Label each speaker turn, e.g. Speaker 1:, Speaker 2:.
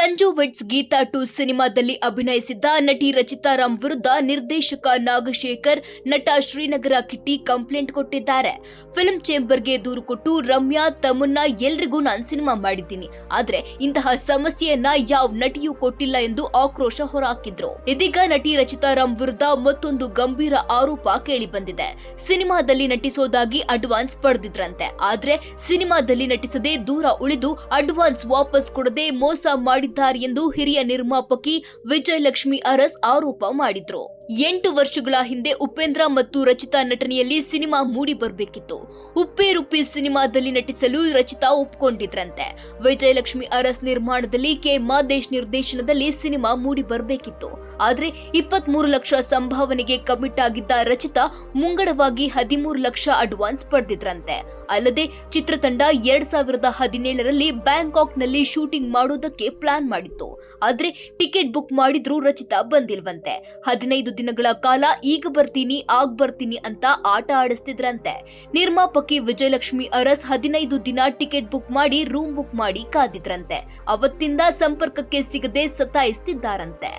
Speaker 1: Sanju widths Geetha to ಸಿನಿಮಾದಲ್ಲಿ ಅಭಿನಯಿಸಿದ್ದ ನಟಿ ರಚಿತಾ ರಾಮ್ ವಿರುದ್ಧ ನಿರ್ದೇಶಕ ನಾಗಶೇಖರ್, ನಟ ಶ್ರೀನಗರ ಕಿಟ್ಟಿ ಕಂಪ್ಲೇಂಟ್ ಕೊಟ್ಟಿದ್ದಾರೆ. ಫಿಲ್ಮ್ ಚೇಂಬರ್ಗೆ ದೂರು ಕೊಟ್ಟು ರಮ್ಯಾ, ತಮನ್ನ ಎಲ್ರಿಗೂ ನಾನು ಸಿನಿಮಾ ಮಾಡಿದ್ದೀನಿ. ಆದ್ರೆ ಇಂತಹ ಸಮಸ್ಯೆಯನ್ನ ಯಾವ ನಟಿಯೂ ಕೊಟ್ಟಿಲ್ಲ ಎಂದು ಆಕ್ರೋಶ ಹೊರಹಾಕಿದ್ರು ಇದೀಗ ನಟಿ ರಚಿತಾ ರಾಮ್ ವಿರುದ್ಧ ಮತ್ತೊಂದು ಗಂಭೀರ ಆರೋಪ ಕೇಳಿ ಬಂದಿದೆ ಸಿನಿಮಾದಲ್ಲಿ ನಟಿಸೋದಾಗಿ ಅಡ್ವಾನ್ಸ್ ಪಡೆದಿದ್ರಂತೆ. ಆದ್ರೆ ಸಿನಿಮಾದಲ್ಲಿ ನಟಿಸದೆ ದೂರ ಉಳಿದು ಅಡ್ವಾನ್ಸ್ ವಾಪಸ್ ಕೊಡದೆ ಮೋಸ ಮಾಡಿದ್ದಾರೆ ಎಂದು ಹಿರಿಯ ನಿರ್ಮಾಪಕಿ ವಿಜಯಲಕ್ಷ್ಮಿ ಅರಸ್ ಆರೋಪ ಮಾಡಿದ್ರು. ಎಂಟು ವರ್ಷಗಳ ಹಿಂದೆ ಉಪೇಂದ್ರ ಮತ್ತು ರಚಿತಾ ನಟನೆಯಲ್ಲಿ ಸಿನಿಮಾ ಮೂಡಿ ಬರಬೇಕಿತ್ತು. ಉಪ್ಪೇ ರುಪ್ಪಿ ಸಿನಿಮಾದಲ್ಲಿ ನಟಿಸಲು ರಚಿತಾ ಒಪ್ಕೊಂಡಿದ್ರಂತೆ. ವಿಜಯಲಕ್ಷ್ಮಿ ಅರಸ್ ನಿರ್ಮಾಣದಲ್ಲಿ ಕೆ ಮಾದೇಶ್ ನಿರ್ದೇಶನದಲ್ಲಿ ಸಿನಿಮಾ ಮೂಡಿ ಬರಬೇಕಿತ್ತು. ಆದರೆ ಇಪ್ಪತ್ಮೂರು ಲಕ್ಷ ಸಂಭಾವನೆಗೆ ಕಮಿಟ್ ಆಗಿದ್ದ ರಚಿತಾ ಮುಂಗಡವಾಗಿ ಹದಿಮೂರು ಲಕ್ಷ ಅಡ್ವಾನ್ಸ್ ಪಡೆದಿದ್ರಂತೆ. ಅಲ್ಲದೆ ಚಿತ್ರತಂಡ ಎರಡ್ ಸಾವಿರದ ಹದಿನೇಳರಲ್ಲಿ ಬ್ಯಾಂಕಾಕ್ನಲ್ಲಿ ಶೂಟಿಂಗ್ ಮಾಡೋದಕ್ಕೆ ಪ್ಲಾನ್ ಮಾಡಿತ್ತು. ಆದರೆ ಟಿಕೆಟ್ ಬುಕ್ ಮಾಡಿದ್ರೂ ರಚಿತಾ ಬಂದಿಲ್ವಂತೆ. ಹದಿನೈದು ದಿನಗಳ ಕಾಲ ಈಗ ಬರ್ತೀನಿ, ಆಗ್ ಬರ್ತೀನಿ ಅಂತ ಆಟ ಆಡಿಸ್ತಿದ್ರಂತೆ. ನಿರ್ಮಾಪಕಿ ವಿಜಯಲಕ್ಷ್ಮಿ ಅರಸ್ ಹದಿನೈದು ದಿನ ಟಿಕೆಟ್ ಬುಕ್ ಮಾಡಿ ರೂಮ್ ಬುಕ್ ಮಾಡಿ ಕಾದಿದ್ರಂತೆ. ಅವತ್ತಿಂದ ಸಂಪರ್ಕಕ್ಕೆ ಸಿಗದೆ ಸತಾಯಿಸ್ತಿದ್ದಾರಂತೆ.